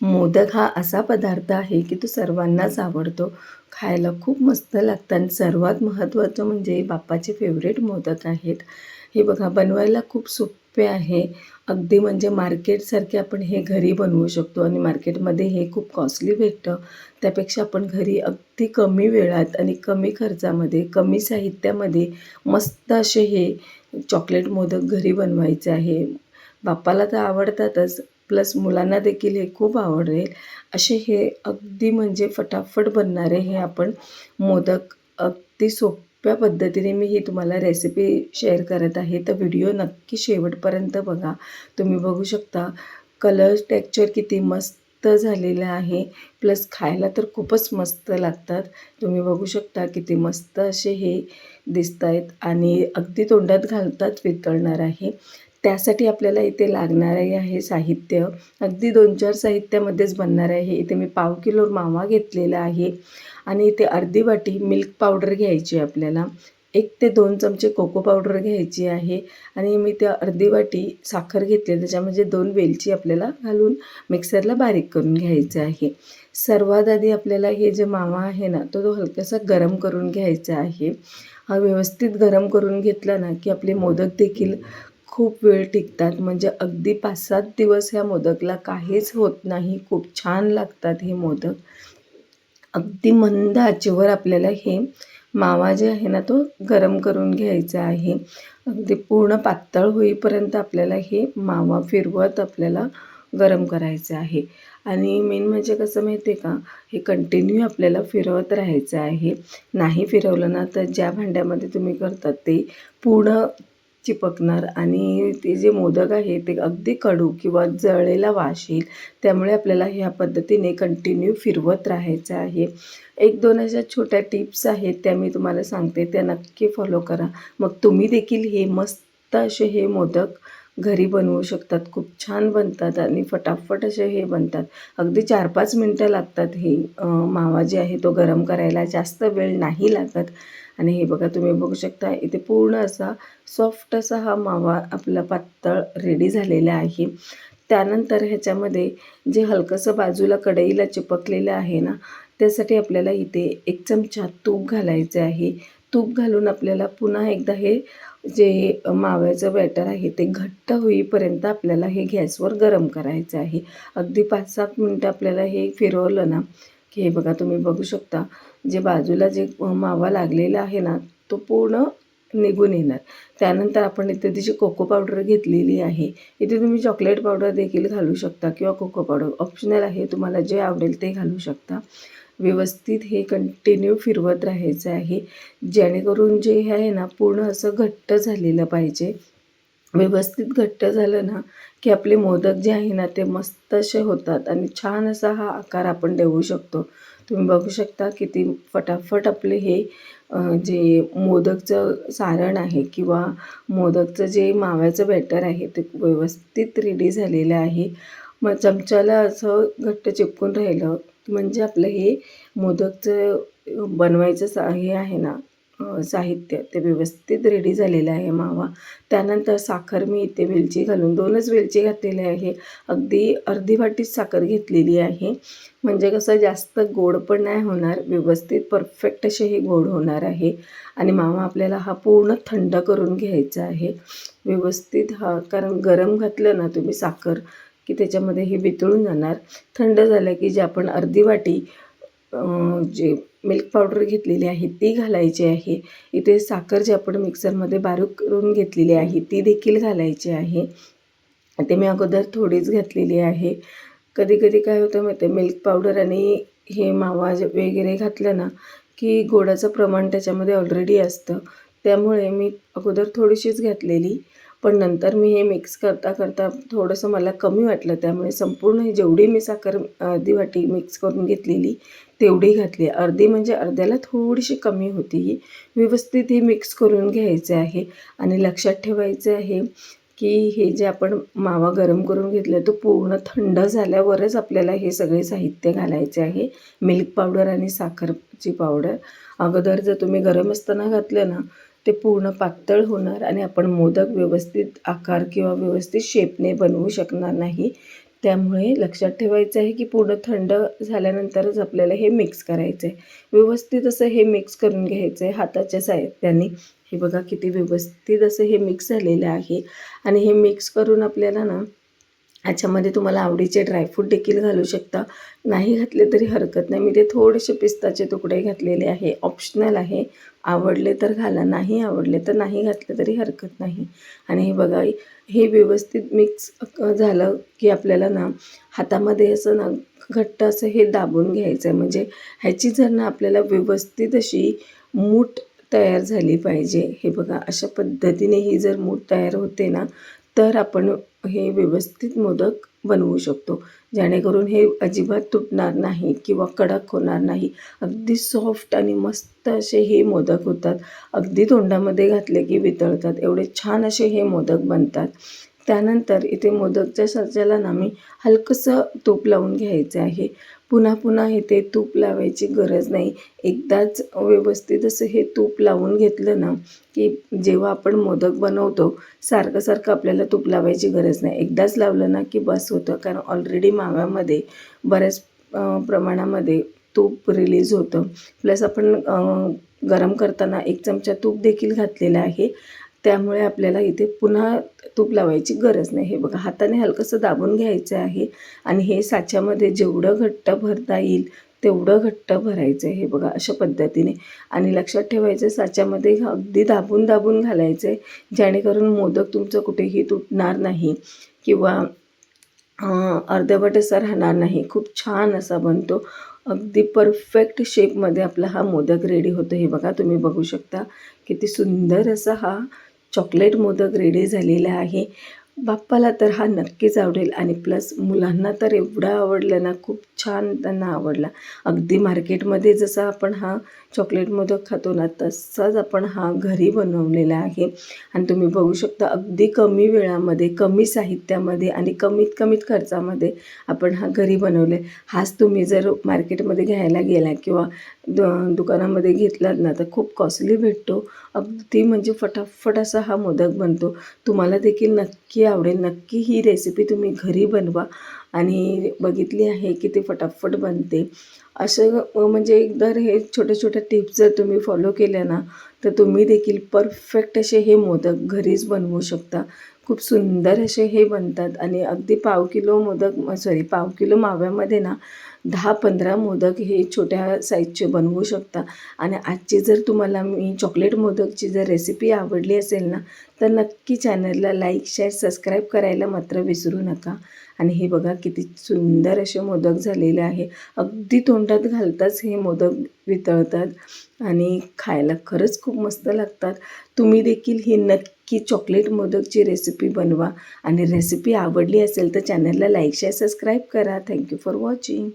मोदक हा असा पदार्थ आहे की तो सर्वांनाच आवडतो. खायला खूप मस्त लागतं आणि सर्वात महत्त्वाचं म्हणजे बाप्पाचे फेवरेट मोदक आहेत. हे बघा बनवायला खूप सोपे आहे. अगदी म्हणजे मार्केटसारखे आपण हे घरी बनवू शकतो आणि मार्केटमध्ये हे खूप कॉस्टली भेटतं. त्यापेक्षा आपण घरी अगदी कमी वेळात आणि कमी खर्चामध्ये कमी साहित्यामध्ये मस्त असे हे चॉकलेट मोदक घरी बनवायचे आहे. बाप्पाला तर आवडतातच. प्लस मुलांना देखील हे खूप आवडेल. असे हे अगदी म्हणजे फटाफट बनणारे हे आपण मोदक अगदी सोप्या पद्धतीने मी ही तुम्हाला रेसिपी शेअर करत आहे. तर व्हिडिओ नक्की शेवटपर्यंत बघा. तुम्ही बघू शकता कलर टेक्चर किती मस्त झालेलं आहे. प्लस खायला तर खूपच मस्त लागतात. तुम्ही बघू शकता किती मस्त असे हे दिसत आहेत आणि अगदी तोंडात घालतात वितळणार आहे. त्यासाठी आपल्याला इथे लागणार आहे साहित्य. अगदी दोन चार साहित्यामध्येच बनणार आहे इथे मी पाव किलो मावा घेतलेला आहे. आणि इथे अर्धी वाटी मिल्क पावडर घ्यायची आहे आपल्याला. एक ते दोन चमचे कोको पावडर घ्यायची आहे. आणि मी त्या अर्धी वाटी साखर घेतली त्याच्यामध्ये दोन वेलची आपल्याला घालून मिक्सरला बारीक करून घ्यायचं आहे. सर्वात आधी आपल्याला हे जे मावा आहे ना तो तो हलकासा गरम करून घ्यायचा आहे. हा व्यवस्थित गरम करून घेतला ना की आपले मोदक देखील खूप वेळ टिकतात. म्हणजे अगदी पाच सात दिवस ह्या मोदकला काहीच होत नाही. खूप छान लागतात हे मोदक. अगदी मंद आचेवर आपल्याला हे मावा जे आहे ना तो गरम करून घ्यायचा आहे. अगदी पूर्ण पातळ होईपर्यंत आपल्याला हे मावा फिरवत आपल्याला गरम करायचं आहे. आणि मेन म्हणजे कसं माहिती आहे का? हे कंटिन्यू आपल्याला फिरवत राहायचं आहे. नाही फिरवलं ना तर ज्या भांड्यामध्ये तुम्ही करतात ते पूर्ण चिपकणार आणि ते जे मोदक आहे ते अगदी कडू किंवा जळलेला वास येईल. त्यामुळे आपल्याला ह्या पद्धतीने कंटिन्यू फिरवत राहायचं आहे. एक दोन अशा छोट्या टिप्स आहेत त्या मी तुम्हाला सांगते त्या नक्की फॉलो करा. मग तुम्ही देखील हे मस्त असे हे मोदक घरी बनवू शकतात. खूप छान बनतात आणि फटाफट असे हे बनतात. अगदी चार पाच मिनटं लागतात हे मावा जे आहे तो गरम करायला जास्त वेळ नाही लागत. आणि हे बघा तुम्ही बघू शकता इथे पूर्ण असा सॉफ्ट असा हा मावा आपला पातळ रेडी झालेला आहे. त्यानंतर ह्याच्यामध्ये जे हलकंसं बाजूला कढईला चिपकलेलं आहे ना त्यासाठी आपल्याला इथे एक चमचा तूप घालायचं आहे. तूप घालून आपल्याला पुन्हा एकदा हे जे माव्याचं बॅटर आहे ते घट्ट होईपर्यंत आपल्याला हे गॅसवर गरम करायचं आहे. अगदी पाच सात मिनटं आपल्याला हे फिरवलं ना की हे बघा तुम्ही बघू शकता जे बाजूला जे मावा लागलेला आहे ना तो पूर्ण निघून येणार. त्यानंतर आपण इथे तिची कोको पावडर घेतलेली आहे इथे तुम्ही चॉकलेट पावडर देखील घालू शकता किंवा कोको पावडर ऑप्शनल आहे तुम्हाला जे आवडेल ते घालू शकता. व्यवस्थित हे कंटिन्यू फिरवत राहायचं आहे. जेणेकरून जे आहे ना पूर्ण असं घट्ट झालेलं पाहिजे. व्यवस्थित घट्ट झालं ना की आपले मोदक जे आहे ना ते मस्त असे होतात आणि छान असा हा आकार आपण देऊ शकतो. तुम्ही बघू शकता किती फटाफट आपले हे जे मोदकचं सारण आहे किंवा मोदकचं जे माव्याचं बॅटर आहे ते व्यवस्थित रेडी झालेलं आहे. मग चमच्याला असं घट्ट चिपकून राहिलं म्हणजे आपलं हे मोदकचं बनवायचं सा हे आहे ना साहित्य ते व्यवस्थित रेडी झालेलं आहे मावा. त्यानंतर साखर मी इथे वेलची घालून दोनच वेलची घातलेली आहे. अगदी अर्धी वाटीच साखर घेतलेली आहे. म्हणजे कसं जास्त गोड पण नाही होणार व्यवस्थित परफेक्ट असे हे गोड होणार आहे. आणि मावा आपल्याला हा पूर्ण थंड करून घ्यायचा आहे. व्यवस्थित हा कारण गरम घातलं ना तुम्ही साखर की त्याच्यामध्ये हे वितळून जाणार. थंड झालं की जे आपण अर्धी वाटी जे मिल्क पावडर घेतलेली आहे ती घालायची आहे. इथे साखर जी आपण मिक्सरमध्ये बारीक करून घेतलेली आहे ती देखील घालायची आहे. ते मी अगोदर थोडीच घातलेली आहे. कधी कधी काय होतं माहिती मिल्क पावडर आणि हे मावा वगैरे घातलं ना की गोडाचं प्रमाण त्याच्यामध्ये ऑलरेडी असतं. त्यामुळे मी अगोदर थोडीशीच घातलेली. पण नंतर मी हे मिक्स करता करता थोडंसं मला कमी वाटलं. त्यामुळे संपूर्ण जेवढी मी साखर अर्धी वाटी मिक्स करून घेतलेली तेवढी घातली. अर्धी म्हणजे अर्ध्याला थोडीशी कमी होती ही. व्यवस्थित ही मिक्स करून घ्यायचं आहे. आणि लक्षात ठेवायचं आहे की हे जे आपण मावा गरम करून घेतलं तो पूर्ण थंड झाल्यावरच आपल्याला हे सगळे साहित्य घालायचे आहे. मिल्क पावडर आणि साखरची पावडर अगोदर जर तुम्ही गरम असताना घातलं ना ते पूर्ण पातळ होणार आणि आपण मोदक व्यवस्थित आकार किंवा व्यवस्थित शेपने बनवू शकणार नाही. त्यामुळे लक्षात ठेवायचं आहे की पूर्ण थंड झाल्यानंतरच आपल्याला हे मिक्स करायचं आहे व्यवस्थित असं हे मिक्स करून घ्यायचं आहे हाताच्या साहित्याने हे बघा किती व्यवस्थित असं हे मिक्स झालेलं आहे. आणि हे मिक्स करून आपल्याला ना याच्यामध्ये तुम्हाला आवडीचे ड्रायफ्रूट देखील घालू शकता. नाही घातले तरी हरकत नाही. मी ते थोडेसे पिस्ताचे तुकडे घातलेले आहे. ऑप्शनल आहे. आवडले तर घाला. नाही आवडले तर नाही घातले तरी हरकत नाही. आणि हे बघा हे व्यवस्थित मिक्स झालं की आपल्याला ना हातामध्ये असं ना घट्ट असं हे दाबून घ्यायचं आहे म्हणजे ह्याची जर ना आपल्याला व्यवस्थित अशी मूठ तयार झाली पाहिजे. हे बघा अशा पद्धतीने ही जर मूठ तयार होते ना तर आपण हे व्यवस्थित मोदक बनवू शकतो. जेणेकरून हे अजिबात तुटणार नाही किंवा कडक होणार नाही. अगदी सॉफ्ट आणि मस्त असे हे मोदक होतात. अगदी तोंडामध्ये घातले की वितळतात. एवढे छान असे हे मोदक बनतात. त्यानंतर इथे मोदकच्या सज्जाला ना मी हलकंसं तूप लावून घ्यायचं आहे. पुन्हा पुन्हा इथे तूप लावायची गरज नाही. एकदाच व्यवस्थित असं हे तूप लावून घेतलं ना की जेव्हा आपण मोदक बनवतो सारखं सारखं आपल्याला तूप लावायची गरज नाही. एकदाच लावलं ना की बस होतं कारण ऑलरेडी माव्यामध्ये बऱ्याच प्रमाणामध्ये तूप रिलीज होतं. प्लस आपण गरम करताना एक चमचा तूप देखील घातलेला आहे. त्यामुळे आपल्याला इथे पुन्हा तूप लावायची गरज नाही. हे बघा हाताने हलकंसं दाबून घ्यायचं आहे आणि हे साच्यामध्ये जेवढं घट्ट भरता येईल तेवढं घट्ट भरायचं आहे. हे बघा अशा पद्धतीने. आणि लक्षात ठेवायचं साच्यामध्ये अगदी दाबून दाबून घालायचं आहे जेणेकरून मोदक तुमचं कुठेही तुटणार नाही किंवा अर्धवट असा राहणार नाही. खूप छान असा बनतो. अगदी परफेक्ट शेपमध्ये आपला हा मोदक रेडी होतो. हे बघा तुम्ही बघू शकता. किती सुंदर असा हा चॉकलेट मोदक रेडी झालेला आहे. बाप्पाला तर हा नक्कीच आवडेल आणि प्लस मुलांना तर एवढा आवडलं ना खूप छान त्यांना आवडला. अगदी मार्केटमध्ये जसा आपण हा चॉकलेट मोदक खातो ना तसाच आपण हा घरी बनवलेला आहे. आणि तुम्ही बघू शकता अगदी कमी वेळामध्ये कमी साहित्यामध्ये आणि कमीत कमीत खर्चामध्ये आपण हा घरी बनवले. हाच तुम्ही जर मार्केटमध्ये घ्यायला गेला किंवा द दुकानामध्ये घेतलात ना तर खूप कॉस्टली भेटतो. अगदी म्हणजे फटाफट असा हा मोदक बनतो. तुम्हाला देखील नक्की आवडेल नक्की ही रेसिपी तुम्ही घरी बनवा आणि बघितली आहे की ते फटाफट बनते. असं म्हणजे एकदा हे छोट्या छोट्या टिप्स जर तुम्ही फॉलो केल्या ना तर तुम्ही देखील परफेक्ट असे हे मोदक घरीच बनवू शकता. खूप सुंदर असे हे बनतात. आणि अगदी पाव किलो मोदक सॉरी पाव किलो माव्यामध्ये ना दहा पंधरा मोदक हे छोट्या साईजचे बनवू शकता. आणि आजची जर तुम्हाला मी चॉकलेट मोदकची जर रेसिपी आवडली असेल ना तर नक्की चॅनलला लाईक शेअर सबस्क्राईब करायला मात्र विसरू नका. आणि हे बघा किती सुंदर असे मोदक झालेले आहे. अगदी तोंडात घालताच हे मोदक वितळतात आणि खायला खरंच खूप मस्त लागतात. तुम्ही देखील हे नक्की की चॉकलेट मोदकची रेसिपी बनवा. आणि रेसिपी आवडली असेल तर चॅनलला लाईक शेअर सबस्क्राईब करा. Thank you for watching